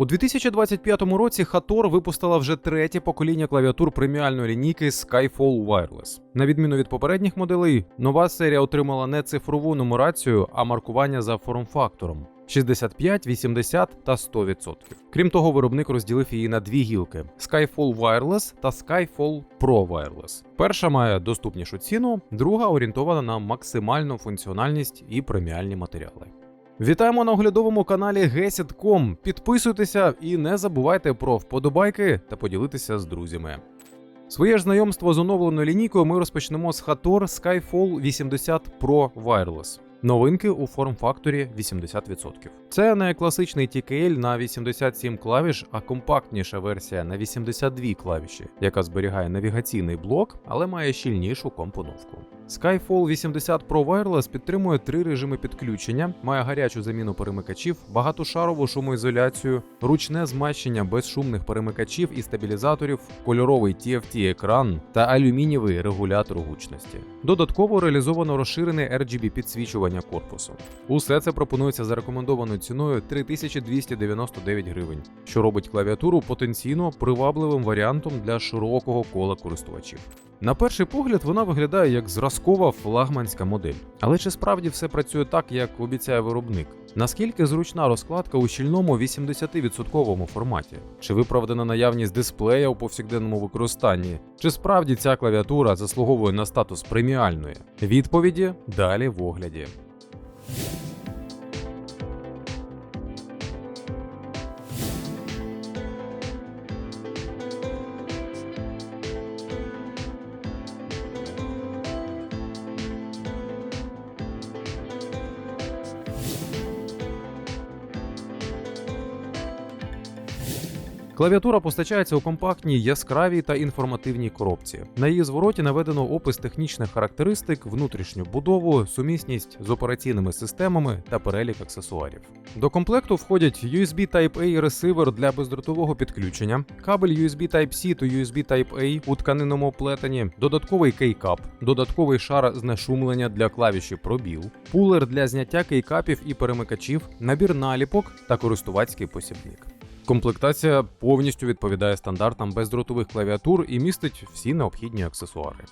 У 2025 році Хатор випустила вже третє покоління клавіатур преміальної лінійки Skyfall Wireless. На відміну від попередніх моделей, нова серія отримала не цифрову нумерацію, а маркування за форм-фактором. 65, 80 та 100%. Крім того, виробник розділив її на дві гілки: Skyfall Wireless та Skyfall Pro Wireless. Перша має доступнішу ціну, друга орієнтована на максимальну функціональність і преміальні матеріали. Вітаємо на оглядовому каналі Гесідком. Підписуйтеся і не забувайте про вподобайки та поділитися з друзями. Своє ж знайомство з оновленою лінійкою ми розпочнемо з Hator Skyfall 80 Pro Wireless. Новинки у форм-факторі 80%. Це не класичний TKL на 87 клавіш, а компактніша версія на 82 клавіші, яка зберігає навігаційний блок, але має щільнішу компоновку. Skyfall 80 Pro Wireless підтримує три режими підключення, має гарячу заміну перемикачів, багатошарову шумоізоляцію, ручне змащення безшумних перемикачів і стабілізаторів, кольоровий TFT-екран та алюмінієвий регулятор гучності. Додатково реалізовано розширене RGB підсвічування корпусу. Усе це пропонується за рекомендованою ціною 3299 гривень, що робить клавіатуру потенційно привабливим варіантом для широкого кола користувачів. На перший погляд вона виглядає як зразкова флагманська модель. Але чи справді все працює так, як обіцяє виробник? Наскільки зручна розкладка у щільному 80% форматі? Чи виправдана наявність дисплея у повсякденному використанні? Чи справді ця клавіатура заслуговує на статус преміальної? Відповіді далі в огляді. Клавіатура постачається у компактній, яскравій та інформативній коробці. На її звороті наведено опис технічних характеристик, внутрішню будову, сумісність з операційними системами та перелік аксесуарів. До комплекту входять USB Type-A ресивер для бездротового підключення, кабель USB Type-C то USB Type-A у тканинному плетені, додатковий кейкап, додатковий шар знешумлення для клавіші пробіл, пулер для зняття кейкапів і перемикачів, набір наліпок та користувацький посібник. Комплектація повністю відповідає стандартам бездротових клавіатур і містить всі необхідні аксесуари.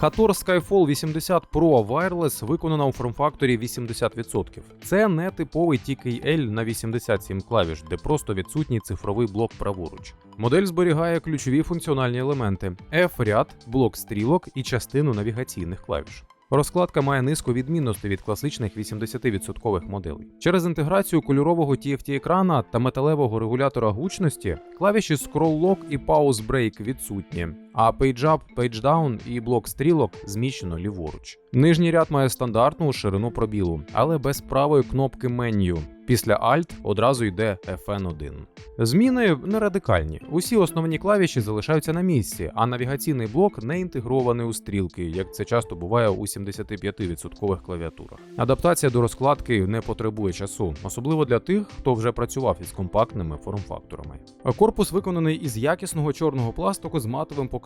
Hator Skyfall 80 Pro Wireless виконана у форм-факторі 80%. Це не типовий TKL на 87 клавіш, де просто відсутній цифровий блок праворуч. Модель зберігає ключові функціональні елементи: F-ряд, блок стрілок і частину навігаційних клавіш. Розкладка має низку відмінностей від класичних 80% моделей. Через інтеграцію кольорового TFT-екрана та металевого регулятора гучності клавіші Scroll Lock і Pause Break відсутні, а Page Up, Page Down і блок стрілок зміщено ліворуч. Нижній ряд має стандартну ширину пробілу, але без правої кнопки меню. Після Alt одразу йде FN1. Зміни не радикальні. Усі основні клавіші залишаються на місці, а навігаційний блок не інтегрований у стрілки, як це часто буває у 75% клавіатурах. Адаптація до розкладки не потребує часу, особливо для тих, хто вже працював із компактними форм-факторами. Корпус виконаний із якісного чорного пластику з матовим покриттям,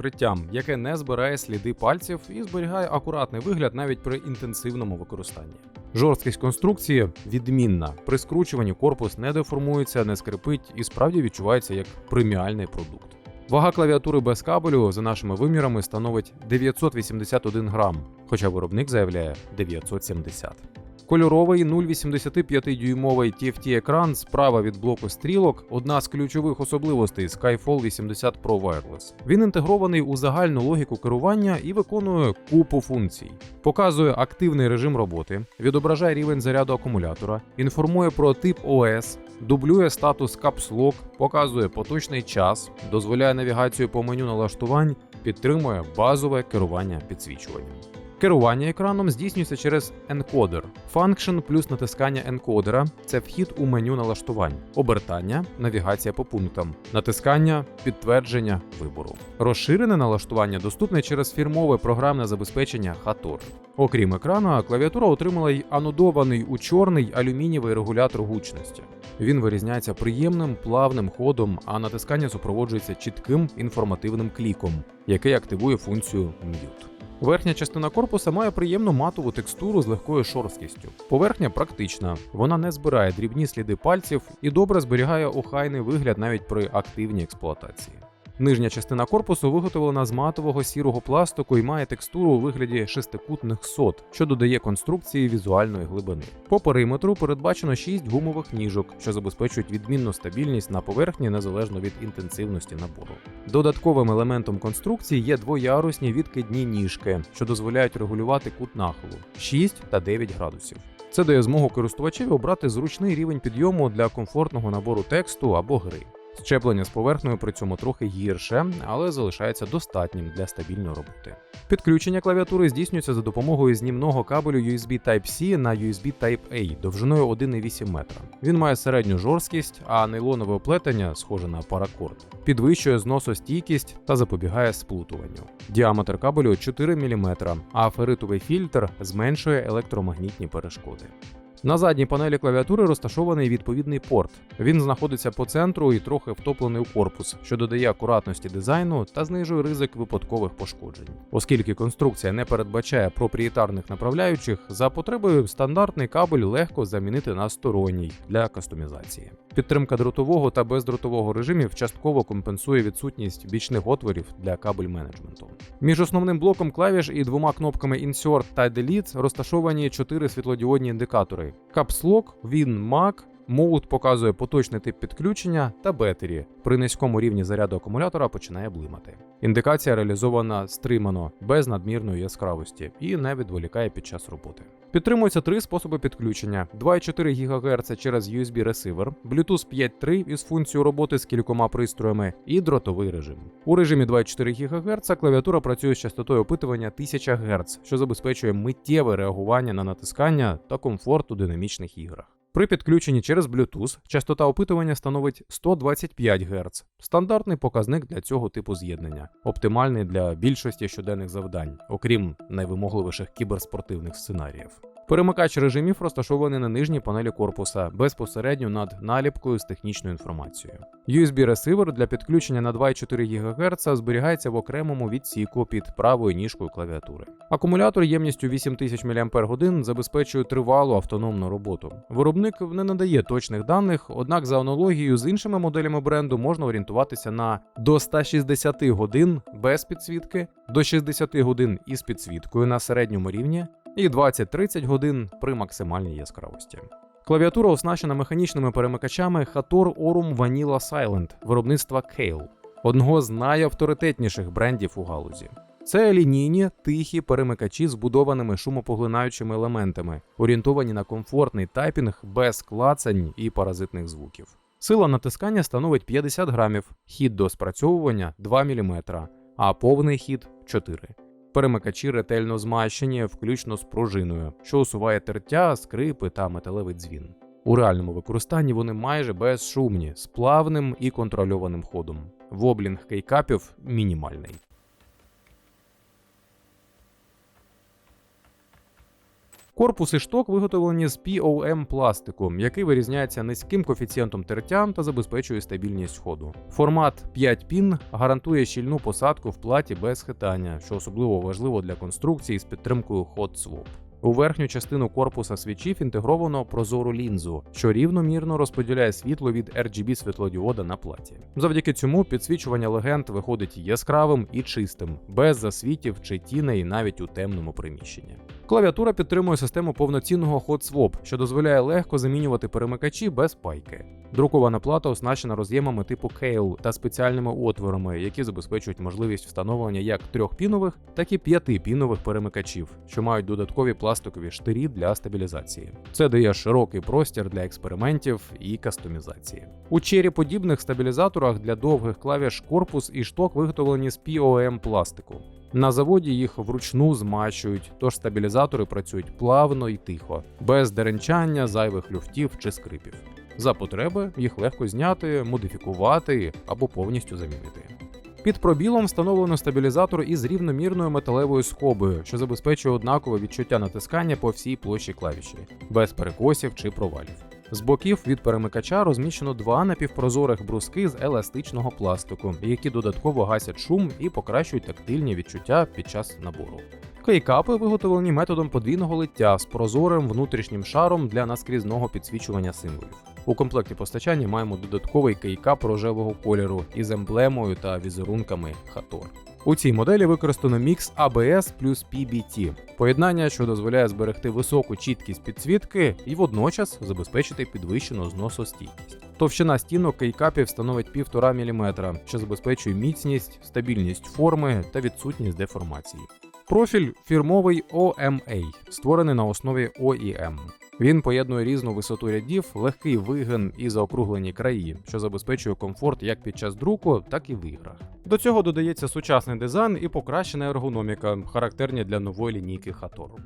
яке не збирає сліди пальців і зберігає акуратний вигляд навіть при інтенсивному використанні. Жорсткість конструкції відмінна. При скручуванні корпус не деформується, не скрипить і справді відчувається як преміальний продукт. Вага клавіатури без кабелю за нашими вимірами становить 981 грам, хоча виробник заявляє 970. Кольоровий 0,85-дюймовий TFT-екран справа від блоку стрілок одна з ключових особливостей Skyfall 80 Pro Wireless. Він інтегрований у загальну логіку керування і виконує купу функцій. Показує активний режим роботи, відображає рівень заряду акумулятора, інформує про тип ОС, дублює статус Lock, показує поточний час, дозволяє навігацію по меню налаштувань, підтримує базове керування підсвічуванням. Керування екраном здійснюється через енкодер. Function плюс натискання енкодера це вхід у меню налаштувань, обертання, навігація по пунктам, натискання, підтвердження вибору. Розширене налаштування доступне через фірмове програмне забезпечення Hator. Окрім екрану, клавіатура отримала й анодований у чорний алюмінієвий регулятор гучності. Він вирізняється приємним плавним ходом, а натискання супроводжується чітким інформативним кліком, який активує функцію Mute. Верхня частина корпуса має приємну матову текстуру з легкою шорсткістю. Поверхня практична, вона не збирає дрібні сліди пальців і добре зберігає охайний вигляд навіть при активній експлуатації. Нижня частина корпусу виготовлена з матового сірого пластику і має текстуру у вигляді шестикутних сот, що додає конструкції візуальної глибини. По периметру передбачено 6 гумових ніжок, що забезпечують відмінну стабільність на поверхні незалежно від інтенсивності набору. Додатковим елементом конструкції є двоярусні відкидні ніжки, що дозволяють регулювати кут нахилу 6 та 9 градусів. Це дає змогу користувачеві обрати зручний рівень підйому для комфортного набору тексту або гри. Щеплення з поверхнею при цьому трохи гірше, але залишається достатнім для стабільної роботи. Підключення клавіатури здійснюється за допомогою знімного кабелю USB Type-C на USB Type-A довжиною 1,8 метра. Він має середню жорсткість, а нейлонове оплетення, схоже на паракорд, підвищує зносостійкість та запобігає сплутуванню. Діаметр кабелю 4 мм, а феритовий фільтр зменшує електромагнітні перешкоди. На задній панелі клавіатури розташований відповідний порт. Він знаходиться по центру і трохи втоплений у корпус, що додає акуратності дизайну та знижує ризик випадкових пошкоджень. Оскільки конструкція не передбачає проприєтарних направляючих, за потребою стандартний кабель легко замінити на сторонній для кастомізації. Підтримка дротового та бездротового режимів частково компенсує відсутність бічних отворів для кабель менеджменту. Між основним блоком клавіш і двома кнопками Insert та Delete розташовані чотири світлодіодні індикатори: Caps Lock, Win Mac, Mode показує поточний тип підключення та бетері. При низькому рівні заряду акумулятора починає блимати. Індикація реалізована стримано, без надмірної яскравості і не відволікає під час роботи. Підтримуються три способи підключення: 2,4 ГГц через USB ресивер, Bluetooth 5.3 із функцією роботи з кількома пристроями і дротовий режим. У режимі 2,4 ГГц клавіатура працює з частотою опитування 1000 Гц, що забезпечує миттєве реагування на натискання та комфорт у динамічних іграх. При підключенні через Bluetooth частота опитування становить 125 Гц, стандартний показник для цього типу з'єднання, оптимальний для більшості щоденних завдань, окрім найвимогливіших кіберспортивних сценаріїв. Перемикач режимів розташований на нижній панелі корпуса безпосередньо над наліпкою з технічною інформацією. USB-ресивер для підключення на 2,4 ГГц зберігається в окремому відсіку під правою ніжкою клавіатури. Акумулятор ємністю 8000 мАч забезпечує тривалу автономну роботу. Виробник не надає точних даних, однак за аналогією з іншими моделями бренду можна орієнтуватися на до 160 годин без підсвітки, до 60 годин із підсвіткою на середньому рівні і 20-30 годин при максимальній яскравості. Клавіатура оснащена механічними перемикачами Hator Aurum Vanilla Silent виробництва Kale, одного з найавторитетніших брендів у галузі. Це лінійні тихі перемикачі з будованими шумопоглинаючими елементами, орієнтовані на комфортний тайпінг без клацань і паразитних звуків. Сила натискання становить 50 грамів, хід до спрацьовування 2 мм, а повний хід 4 Перемикачі ретельно змащені, включно з пружиною, що усуває тертя, скрипи та металевий дзвін. У реальному використанні вони майже безшумні, з плавним і контрольованим ходом. Воблінг кейкапів мінімальний. Корпус і шток виготовлені з POM пластику, який вирізняється низьким коефіцієнтом тертя та забезпечує стабільність ходу. Формат 5 пін гарантує щільну посадку в платі без хитання, що особливо важливо для конструкції з підтримкою Swap. У верхню частину корпуса свічів інтегровано прозору лінзу, що рівномірно розподіляє світло від RGB світлодіода на платі. Завдяки цьому підсвічування легенд виходить яскравим і чистим, без засвітів чи тіней навіть у темному приміщенні. Клавіатура підтримує систему повноцінного Hot Swap, що дозволяє легко замінювати перемикачі без пайки. Друкована плата оснащена роз'ємами типу Kale та спеціальними отворами, які забезпечують можливість встановлення як трьохпінових, так і п'ятипінових перемикачів, що мають додаткові пластикові штирі для стабілізації. Це дає широкий простір для експериментів і кастомізації. У череподібних стабілізаторах для довгих клавіш корпус і шток виготовлені з POM пластику. На заводі їх вручну змащують, тож стабілізатори працюють плавно і тихо, без деренчання, зайвих люфтів чи скрипів. За потреби їх легко зняти, модифікувати або повністю замінити. Під пробілом встановлено стабілізатор із рівномірною металевою скобою, що забезпечує однакове відчуття натискання по всій площі клавіші, без перекосів чи провалів. З боків від перемикача розміщено два напівпрозорих бруски з еластичного пластику, які додатково гасять шум і покращують тактильні відчуття під час набору. Кейкапи виготовлені методом подвійного лиття з прозорим внутрішнім шаром для наскрізного підсвічування символів. У комплекті постачання маємо додатковий кейкап рожевого кольору із емблемою та візерунками Хатор. У цій моделі використано мікс ABS плюс PBT, поєднання, що дозволяє зберегти високу чіткість підсвітки і водночас забезпечити підвищену зносостійкість. Товщина стінок кейкапів становить 1,5 мм, що забезпечує міцність, стабільність форми та відсутність деформації. Профіль фірмовий OMA, створений на основі OEM. Він поєднує різну висоту рядів, легкий вигин і заокруглені краї, що забезпечує комфорт як під час друку, так і в іграх. До цього додається сучасний дизайн і покращена ергономіка, характерні для нової лінійки Хатору.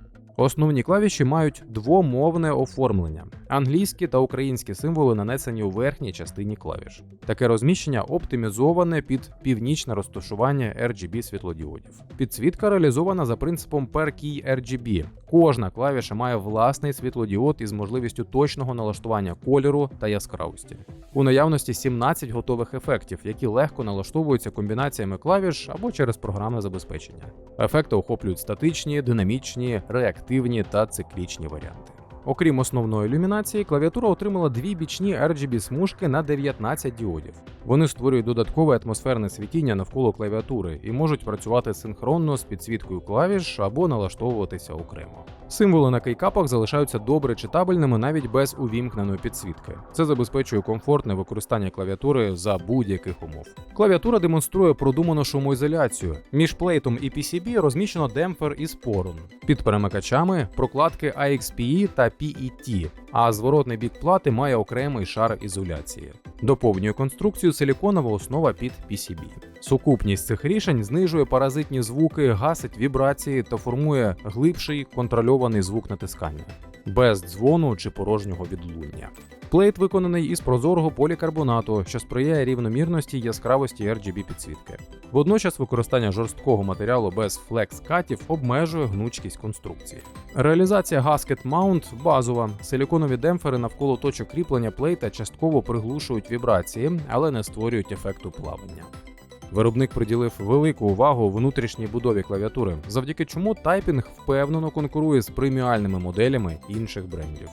Основні клавіші мають двомовне оформлення. Англійські та українські символи нанесені у верхній частині клавіш. Таке розміщення оптимізоване під північне розташування RGB світлодіодів. Підсвітка реалізована за принципом Per Key RGB. Кожна клавіша має власний світлодіод із можливістю точного налаштування кольору та яскравості. У наявності 17 готових ефектів, які легко налаштовуються комбінаціями клавіш або через програмне забезпечення. Ефекти охоплюють статичні, динамічні, реактивні та циклічні варіанти. Окрім основної ілюмінації, клавіатура отримала дві бічні RGB смужки на 19 діодів. Вони створюють додаткове атмосферне світіння навколо клавіатури і можуть працювати синхронно з підсвіткою клавіш або налаштовуватися окремо. Символи на кейкапах залишаються добре читабельними навіть без увімкненої підсвітки. Це забезпечує комфортне використання клавіатури за будь-яких умов. Клавіатура демонструє продуману шумоізоляцію. Між плейтом і PCB розміщено демпфер із порун. Під перемикачами прокладки AXPE та PET, а зворотний бік плати має окремий шар ізоляції. Доповнює конструкцію силіконова основа під PCB. Сукупність цих рішень знижує паразитні звуки, гасить вібрації та формує глибший контрольований звук натискання, без дзвону чи порожнього відлуння. Плейт виконаний із прозорого полікарбонату, що сприяє рівномірності яскравості RGB підсвітки. Водночас використання жорсткого матеріалу без флекс-катів обмежує гнучкість конструкції. Реалізація Gasket Mount базова. Силіконові демпфери навколо точок кріплення плейта частково приглушують вібрації, але не створюють ефекту плавання. Виробник приділив велику увагу внутрішній будові клавіатури, завдяки чому тайпінг впевнено конкурує з преміальними моделями інших брендів.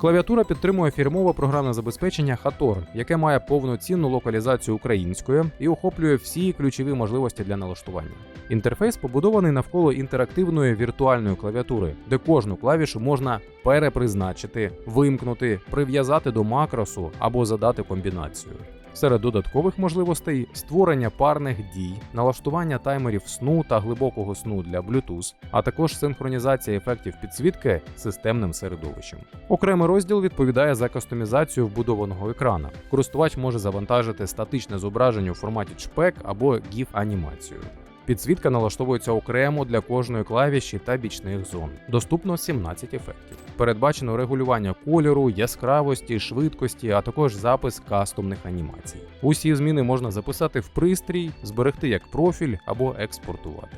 Клавіатура підтримує фірмове програмне забезпечення Hator, яке має повноцінну локалізацію українською і охоплює всі ключові можливості для налаштування. Інтерфейс побудований навколо інтерактивної віртуальної клавіатури, де кожну клавішу можна перепризначити, вимкнути, прив'язати до макросу або задати комбінацію. Серед додаткових можливостей створення парних дій, налаштування таймерів сну та глибокого сну для Bluetooth, а також синхронізація ефектів підсвітки системним середовищем. Окремий розділ відповідає за кастомізацію вбудованого екрана. Користувач може завантажити статичне зображення у форматі JPEG або GIF анімацію. Підсвітка налаштовується окремо для кожної клавіші та бічних зон. Доступно 17 ефектів. Передбачено регулювання кольору, яскравості, швидкості, а також запис кастомних анімацій. Усі зміни можна записати в пристрій, зберегти як профіль або експортувати.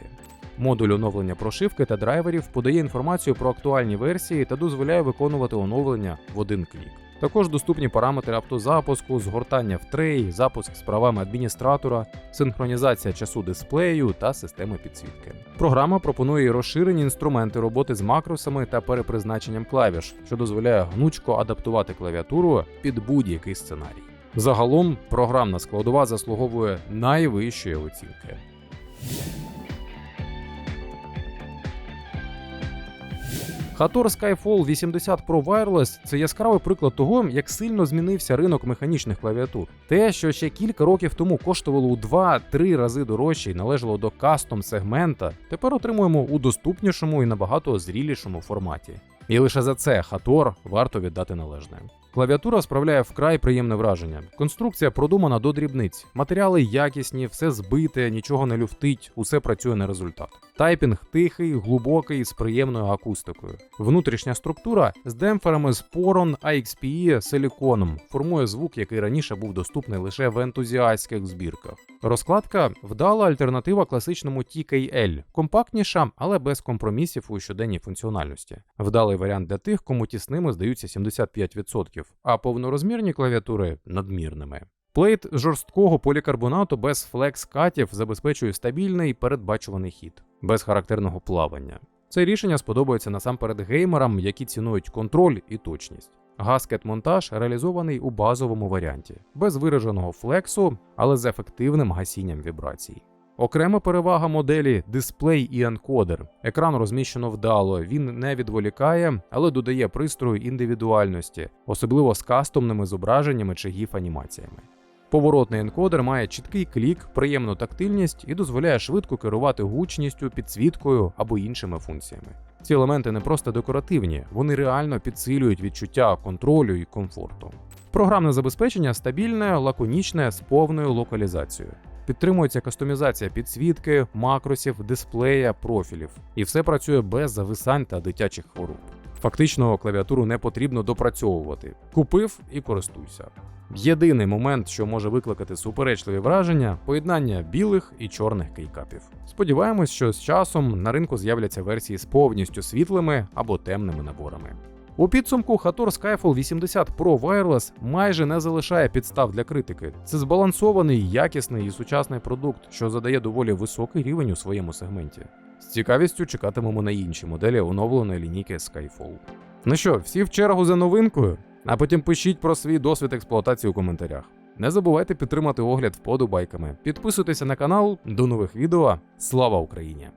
Модуль оновлення прошивки та драйверів подає інформацію про актуальні версії та дозволяє виконувати оновлення в один клік. Також доступні параметри автозапуску, згортання в трей, запуск з правами адміністратора, синхронізація часу дисплею та системи підсвітки. Програма пропонує розширені інструменти роботи з макросами та перепризначенням клавіш, що дозволяє гнучко адаптувати клавіатуру під будь-який сценарій. Загалом програмна складова заслуговує найвищої оцінки. Hator Skyfall 80 Pro Wireless – це яскравий приклад того, як сильно змінився ринок механічних клавіатур. Те, що ще кілька років тому коштувало у 2-3 рази дорожче і належало до кастом сегмента, тепер отримуємо у доступнішому і набагато зрілішому форматі. І лише за це Хатор варто віддати належне. Клавіатура справляє вкрай приємне враження. Конструкція продумана до дрібниць, матеріали якісні, все збите, нічого не люфтить, усе працює на результат. Тайпінг тихий, глибокий, з приємною акустикою. Внутрішня структура з демпферами з Poron AXPE силіконом формує звук, який раніше був доступний лише в ентузіастських збірках. Розкладка вдала альтернатива класичному TKL, компактніша, але без компромісів у щоденній функціональності. Вдалий варіант для тих, кому тісними здаються 75%, а повнорозмірні клавіатури надмірними. Плейт жорсткого полікарбонату без флекс-катів забезпечує стабільний передбачуваний хід, без характерного плавання. Це рішення сподобається насамперед геймерам, які цінують контроль і точність. Гаскет-монтаж реалізований у базовому варіанті, без вираженого флексу, але з ефективним гасінням вібрацій. Окрема перевага моделі дисплей і енкодер. Екран розміщено вдало, він не відволікає, але додає пристрою індивідуальності, особливо з кастомними зображеннями чи гіф-анімаціями. Поворотний енкодер має чіткий клік, приємну тактильність і дозволяє швидко керувати гучністю, підсвіткою або іншими функціями. Ці елементи не просто декоративні, вони реально підсилюють відчуття контролю і комфорту. Програмне забезпечення стабільне, лаконічне з повною локалізацією. Підтримується кастомізація підсвітки, макросів, дисплея, профілів, і все працює без зависань та дитячих хвороб. Фактично, клавіатуру не потрібно допрацьовувати. Купив і користуйся. Єдиний момент, що може викликати суперечливі враження поєднання білих і чорних кейкапів. Сподіваємось, що з часом на ринку з'являться версії з повністю світлими або темними наборами. У підсумку Hator Skyfall 80 Pro Wireless майже не залишає підстав для критики. Це збалансований, якісний і сучасний продукт, що задає доволі високий рівень у своєму сегменті. З цікавістю чекатимемо на інші моделі оновленої лінійки Skyfall. Ну що, всі в чергу за новинкою? А потім пишіть про свій досвід експлуатації у коментарях. Не забувайте підтримати огляд вподобайками. Підписуйтеся на канал. До нових відео. Слава Україні!